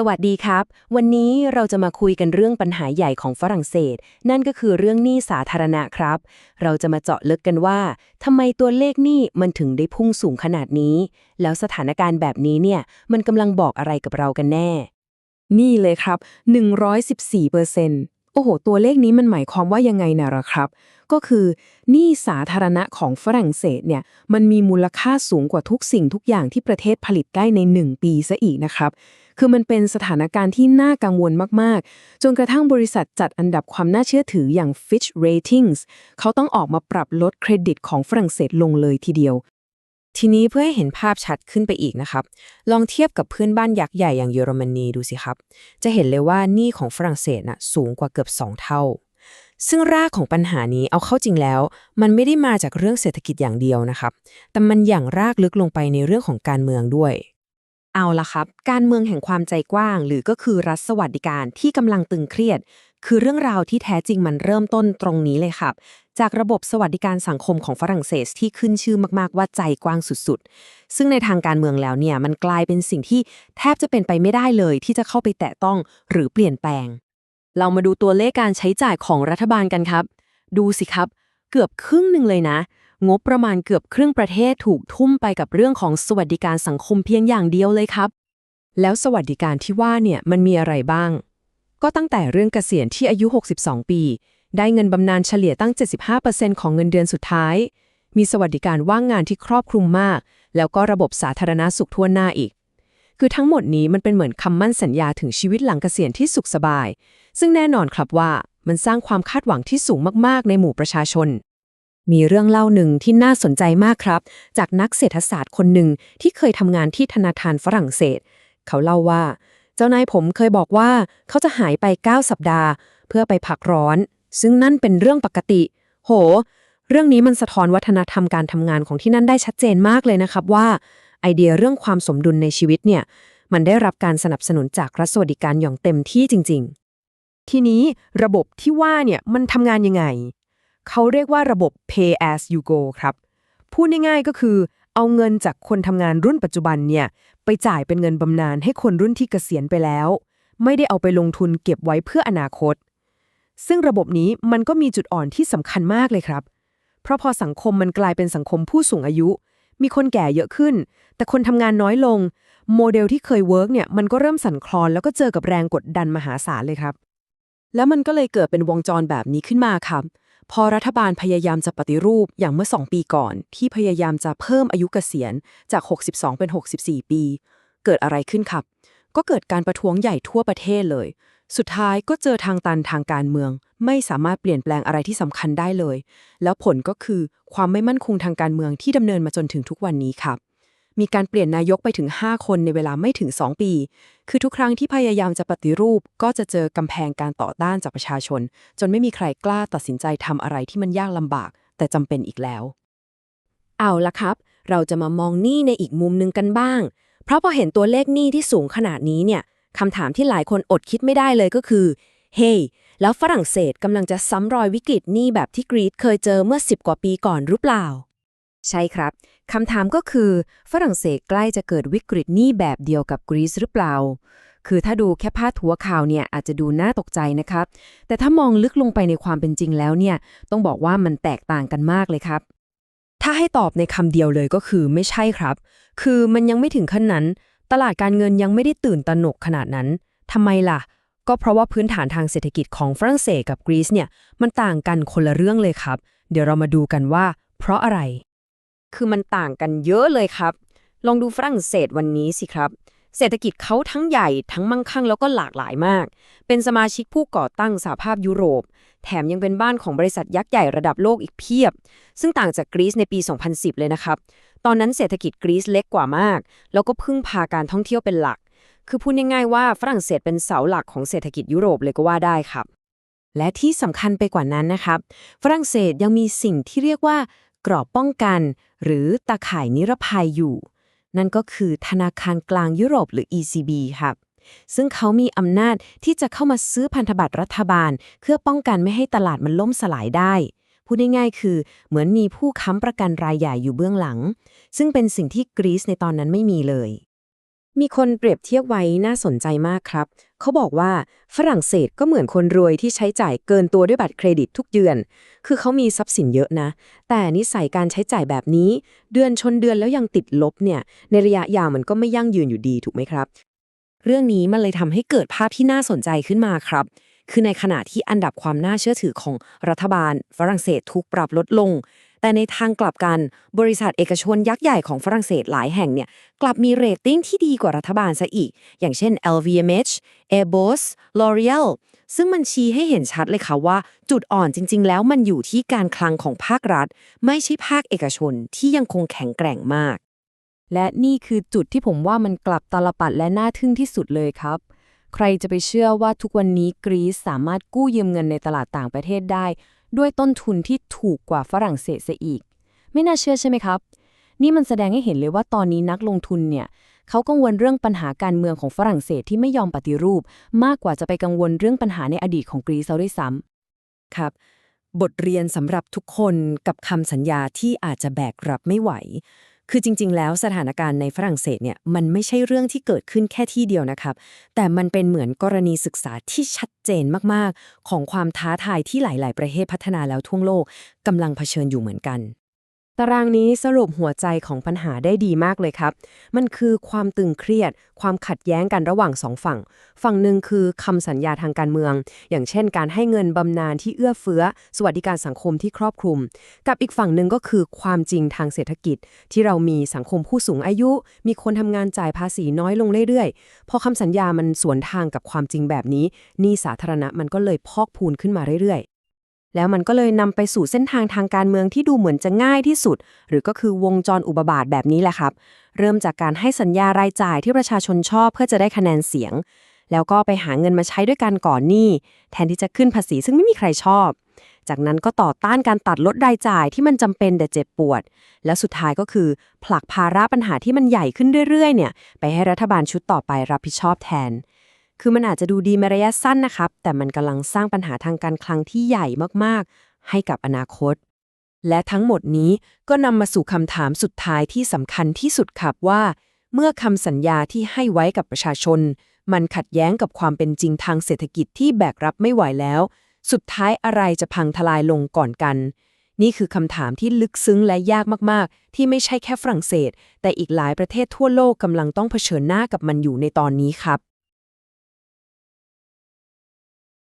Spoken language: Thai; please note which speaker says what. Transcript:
Speaker 1: สวัสดีครับ วันนี้เราจะมาคุยกันเรื่องปัญหาใหญ่ของฝรั่งเศส นั่นก็คือเรื่องหนี้สาธารณะครับ เราจะมาเจาะลึกกันว่าทำไมตัวเลขหนี้มันถึงได้พุ่งสูงขนาดนี้ แล้วสถานการณ์แบบนี้เนี่ย มันกำลังบอกอะไรกับเรากันแน่
Speaker 2: นี่เลยครับ 114เปอร์เซ็นต์ โอ้โห ตัวเลขนี้มันหมายความว่ายังไงนะล่ะครับ ก็คือหนี้สาธารณะของฝรั่งเศสเนี่ยมันมีมูลค่าสูงกว่าทุกสิ่งทุกอย่างที่ประเทศผลิตได้ใน 1 ปีซะอีกนะครับ คือมันเป็นสถานการณ์ที่น่ากังวลมาก ๆ จนกระทั่งบริษัทจัดอันดับความน่าเชื่อถืออย่าง Fitch Ratings เขาต้องออกมาปรับลดเครดิตของฝรั่งเศสลงเลยทีเดียว
Speaker 1: ทีนี้เพื่อให้เห็นภาพชัดขึ้นไปอีกนะครับ ลองเทียบกับเพื่อนบ้านยักษ์ใหญ่อย่างเยอรมนีดูสิครับ จะเห็นเลยว่าหนี้ของฝรั่งเศสน่ะสูงกว่าเกือบ 2 เท่า ซึ่งรากของปัญหานี้เอาเข้าจริงแล้ว มันไม่ได้มาจากเรื่องเศรษฐกิจอย่างเดียวนะครับ แต่มันอย่างรากลึกลงไปในเรื่องของการเมืองด้วยเอาละครับ การเมืองแห่งความใจกว้าง หรือก็คือรัฐสวัสดิการที่กำลังตึงเครียด คือเรื่องราวที่แท้จริงมันเริ่มต้นตรงนี้เลยครับ จากระบบสวัสดิการสังคมของฝรั่งเศสที่ขึ้นชื่อมากๆว่าใจกว้างสุดๆ ซึ่งในทางการเมืองแล้วเนี่ยมันกลายเป็นสิ่งที่แทบจะเป็นไปไม่ได้เลย ที่จะเข้าไปแตะต้องหรือเปลี่ยนแปลง เรามาดูตัวเลขการใช้จ่ายของรัฐบาลกันครับ ดูสิครับ เกือบครึ่งหนึ่งเลยนะ งบประมาณเกือบครึ่งประเทศถูกทุ่มไปกับเรื่องของสวัสดิการสังคมเพียงอย่างเดียวเลยครับ แล้วสวัสดิการที่ว่าเนี่ยมันมีอะไรบ้าง ก็ตั้งแต่เรื่องเกษียณที่อายุ 62 ปี ได้เงินบำนาญเฉลี่ยตั้ง 75%ของเงินเดือนสุดท้าย มีสวัสดิการว่างงานที่ครอบคลุมมาก แล้วก็ระบบสาธารณาสุขทั่วหน้าอีก คือทั้งหมดนี้มันเป็นเหมือนคำมั่นสัญญาถึงชีวิตหลังเกษียณที่สุขสบาย ซึ่งแน่นอนครับว่ามันสร้างความคาดหวังที่สูงมากๆ ในหมู่ประชาชน มีเรื่องเล่าหนึ่งที่น่าสนใจมากครับ จากนักเศรษฐศาสตร์คนหนึ่งที่เคยทำงานที่ธนาคารฝรั่งเศส เขาเล่าว่า เจ้านายผมเคยบอกว่าเขาจะหายไป 9 สัปดาห์ เพื่อไปพักร้อน ซึ่งนั่นเป็นเรื่องปกติ โห เรื่องนี้มันสะท้อนวัฒนธรรมการทำงานของที่นั่นได้ชัดเจนมากเลยนะครับว่า ไอเดียเรื่องความสมดุลในชีวิตเนี่ย มันได้รับการสนับสนุนจากรัฐสวัสดิการอย่างเต็มที่จริง ๆ
Speaker 2: ทีนี้ระบบที่ว่าเนี่ยมันทำงานยังไง เขาเรียกว่าระบบ pay as you go ครับ พูดง่ายๆก็คือเอาเงินจากคนทำงานรุ่นปัจจุบันเนี่ยไปจ่ายเป็นเงินบำนาญให้คนรุ่นที่เกษียณไปแล้ว ไม่ได้เอาไปลงทุนเก็บไว้เพื่ออนาคต ซึ่งระบบนี้มันก็มีจุดอ่อนที่สำคัญมากเลยครับ เพราะพอสังคมมันกลายเป็นสังคมผู้สูงอายุ มีคนแก่เยอะขึ้น แต่คนทำงานน้อยลง โมเดลที่เคยเวิร์กเนี่ยมันก็เริ่มสั่นคลอนแล้วก็เจอกับแรงกดดันมหาศาลเลยครับ แล้วมันก็เลยเกิดเป็นวงจรแบบนี้ขึ้นมาครับ พอรัฐบาลพยายามจะปฏิรูปอย่างเมื่อ 2 ปีก่อน ที่พยายามจะเพิ่มอายุเกษียณจาก 62 เป็น 64 ปี เกิดอะไรขึ้นครับ ก็เกิดการประท้วงใหญ่ทั่วประเทศเลย สุดท้ายก็เจอทางตันทางการเมือง ไม่สามารถเปลี่ยนแปลงอะไรที่สำคัญได้เลย แล้วผลก็คือความไม่มั่นคงทางการเมืองที่ดำเนินมาจนถึงทุกวันนี้ครับมีการเปลี่ยนนายกไปถึง 5 คนในเวลาไม่ถึง 2 ปี คือทุกครั้งที่พยายามจะปฏิรูป ก็จะเจอกำแพงการต่อต้านจากประชาชน จนไม่มีใครกล้าตัดสินใจทำอะไรที่มันยากลำบาก แต่จำเป็นอีกแล้ว
Speaker 1: เอาละครับ เราจะมามองหนี้ในอีกมุมหนึ่งกันบ้าง เพราะพอเห็นตัวเลขหนี้ที่สูงขนาดนี้เนี่ย คำถามที่หลายคนอดคิดไม่ได้เลยก็คือเฮ้ hey, แล้วฝรั่งเศสกำลังจะซ้ำรอยวิกฤตหนี้แบบที่กรีซเคยเจอเมื่อ 10 กว่าปีก่อนหรือเปล่า ใช่ครับคำถามก็คือ ฝรั่งเศสใกล้จะเกิดวิกฤตหนี้แบบเดียวกับกรีซหรือเปล่า คือถ้าดูแค่พาดหัวข่าวเนี่ยอาจจะดูน่าตกใจนะครับ แต่ถ้ามองลึกลงไปในความเป็นจริงแล้วเนี่ย ต้องบอกว่ามันแตกต่างกันมากเลยครับ ถ้าให้ตอบในคำเดียวเลยก็คือไม่ใช่ครับ คือมันยังไม่ถึงขั้นนั้น ตลาดการเงินยังไม่ได้ตื่นตระหนกขนาดนั้นทำไมล่ะ ก็เพราะว่าพื้นฐานทางเศรษฐกิจของฝรั่งเศสกับกรีซเนี่ยมันต่างกันคนละเรื่องเลยครับ เดี๋ยวเรามาดูกันว่า เพราะอะไร คือมันต่างกันเยอะเลยครับ ลองดูฝรั่งเศสวันนี้สิครับ เศรษฐกิจเขาทั้งใหญ่ทั้งมั่งคั่งแล้วก็หลากหลายมาก เป็นสมาชิกผู้ก่อตั้งสหภาพยุโรป แถมยังเป็นบ้านของบริษัทยักษ์ใหญ่ระดับโลกอีกเพียบ ซึ่งต่างจากกรีซในปี 2010 เลยนะครับ ตอนนั้นเศรษฐกิจกรีซเล็กกว่ามาก แล้วก็พึ่งพาการท่องเที่ยวเป็นหลัก คือพูดง่ายๆว่าฝรั่งเศสเป็นเสาหลักของเศรษฐกิจยุโรปเลยก็ว่าได้ครับ และที่สำคัญไปกว่านั้นนะครับ ฝรั่งเศสยังมีสิ่งที่เรียกว่ากรอบป้องกัน หรือตาข่ายนิรภัยอยู่ นั่นก็คือธนาคารกลางยุโรปหรือ ECB ครับ ซึ่งเขามีอำนาจที่จะเข้ามาซื้อพันธบัตรรัฐบาล เพื่อป้องกันไม่ให้ตลาดมันล่มสลายได้ พูดง่ายๆ คือเหมือนมีผู้ค้ำประกันรายใหญ่อยู่เบื้องหลัง ซึ่งเป็นสิ่งที่กรีซในตอนนั้นไม่มีเลยมีคนเปรียบเทียบไว้น่าสนใจมากครับ เขาบอกว่าฝรั่งเศสก็เหมือนคนรวยที่ใช้จ่ายเกินตัวด้วยบัตรเครดิตทุกเดือน คือเขามีทรัพย์สินเยอะนะ แต่นิสัยการใช้จ่ายแบบนี้ เดือนชนเดือนแล้วยังติดลบเนี่ย ในระยะยาวมันก็ไม่ยั่งยืนอยู่ดีถูกไหมครับ เรื่องนี้มันเลยทำให้เกิดภาพที่น่าสนใจขึ้นมาครับ คือในขณะที่อันดับความน่าเชื่อถือของรัฐบาล ฝรั่งเศสถูกปรับลดลง แต่ในทางกลับกันบริษัทเอกชนยักษ์ใหญ่ของฝรั่งเศสหลายแห่งเนี่ยกลับมีเรตติ้งที่ดีกว่ารัฐบาลซะอีก อย่างเช่น LVMH Airbus L'Oreal ซึ่งมันชี้ให้เห็นชัดเลยค่ะว่า จุดอ่อนจริง ๆ แล้วมันอยู่ที่การคลังของภาครัฐ ไม่ใช่ภาคเอกชนที่ยังคงแข็งแกร่งมาก
Speaker 2: และนี่คือจุดที่ผมว่ามันกลับตลปัดและน่าทึ่งที่สุดเลยครับ ใครจะไปเชื่อว่าทุกวันนี้กรีซสามารถกู้ยืมเงินในตลาดต่างประเทศได้ ด้วยต้นทุนที่ถูกกว่าฝรั่งเศสเสียอีก ไม่น่าเชื่อใช่ไหมครับ นี่มันแสดงให้เห็นเลยว่าตอนนี้นักลงทุนเนี่ยเขากังวลเรื่องปัญหาการเมืองของฝรั่งเศสที่ไม่ยอมปฏิรูป มากกว่าจะไปกังวลเรื่องปัญหาในอดีตของกรีซเอาด้วยซ้ำ
Speaker 1: ครับ บทเรียนสำหรับทุกคนกับคำสัญญาที่อาจจะแบกรับไม่ไหว คือจริง ๆ แล้วสถานการณ์ในฝรั่งเศสเนี่ยมันไม่ใช่เรื่องที่เกิดขึ้นแค่ที่เดียวนะครับ แต่มันเป็นเหมือนกรณีศึกษาที่ชัดเจนมากๆ ของความท้าทายที่หลาย ๆ ประเทศพัฒนาแล้วทั่วโลกกำลังเผชิญอยู่เหมือนกัน
Speaker 2: ตารางนี้สรุปหัวใจของปัญหาได้ดีมากเลยครับ มันคือความตึงเครียด ความขัดแย้งกันระหว่างสองฝั่ง ฝั่งหนึ่งคือคำสัญญาทางการเมือง อย่างเช่น การให้เงินบำนาญที่เอื้อเฟื้อ สวัสดิการสังคมที่ครอบคลุม กับอีกฝั่งหนึ่งก็คือความจริงทางเศรษฐกิจ ที่เรามีสังคมผู้สูงอายุ มีคนทำงานจ่ายภาษีน้อยลงเรื่อยๆ พอคำสัญญามันสวนทางกับความจริงแบบนี้หนี้สาธารณะมันก็เลยพอกพูนขึ้นมาเรื่อยๆ แล้วมันก็เลยนำไปสู่เส้นทางทางการเมืองที่ดูเหมือนจะง่ายที่สุด หรือก็คือวงจรอุบาบาทแบบนี้แหละครับ เริ่มจากการให้สัญญารายจ่ายที่ประชาชนชอบเพื่อจะได้คะแนนเสียง แล้วก็ไปหาเงินมาใช้ด้วยการก่อนหนี้แทนที่จะขึ้นภาษีซึ่งไม่มีใครชอบ จากนั้นก็ต่อต้านการตัดลดรายจ่ายที่มันจำเป็นแต่เจ็บปวด แล้วสุดท้ายก็คือ ผลักภาระปัญหาที่มันใหญ่ขึ้นเรื่อยๆ เนี่ยไปให้รัฐบาลชุดต่อไปรับผิดชอบแทน คือมันอาจจะดูดีในระยะสั้นนะครับ แต่มันกำลังสร้างปัญหาทางการคลังที่ใหญ่มากๆ ให้กับอนาคต และทั้งหมดนี้ก็นำมาสู่คำถามสุดท้ายที่สำคัญที่สุดครับว่า เมื่อคำสัญญาที่ให้ไว้กับประชาชน มันขัดแย้งกับความเป็นจริงทางเศรษฐกิจที่แบกรับไม่ไหวแล้ว สุดท้ายอะไรจะพังทลายลงก่อนกัน นี่คือคำถามที่ลึกซึ้งและยากมากๆ ที่ไม่ใช่แค่ฝรั่งเศส แต่อีกหลายประเทศทั่วโลกกำลังต้องเผชิญหน้ากับมันอยู่ในตอนนี้ครับ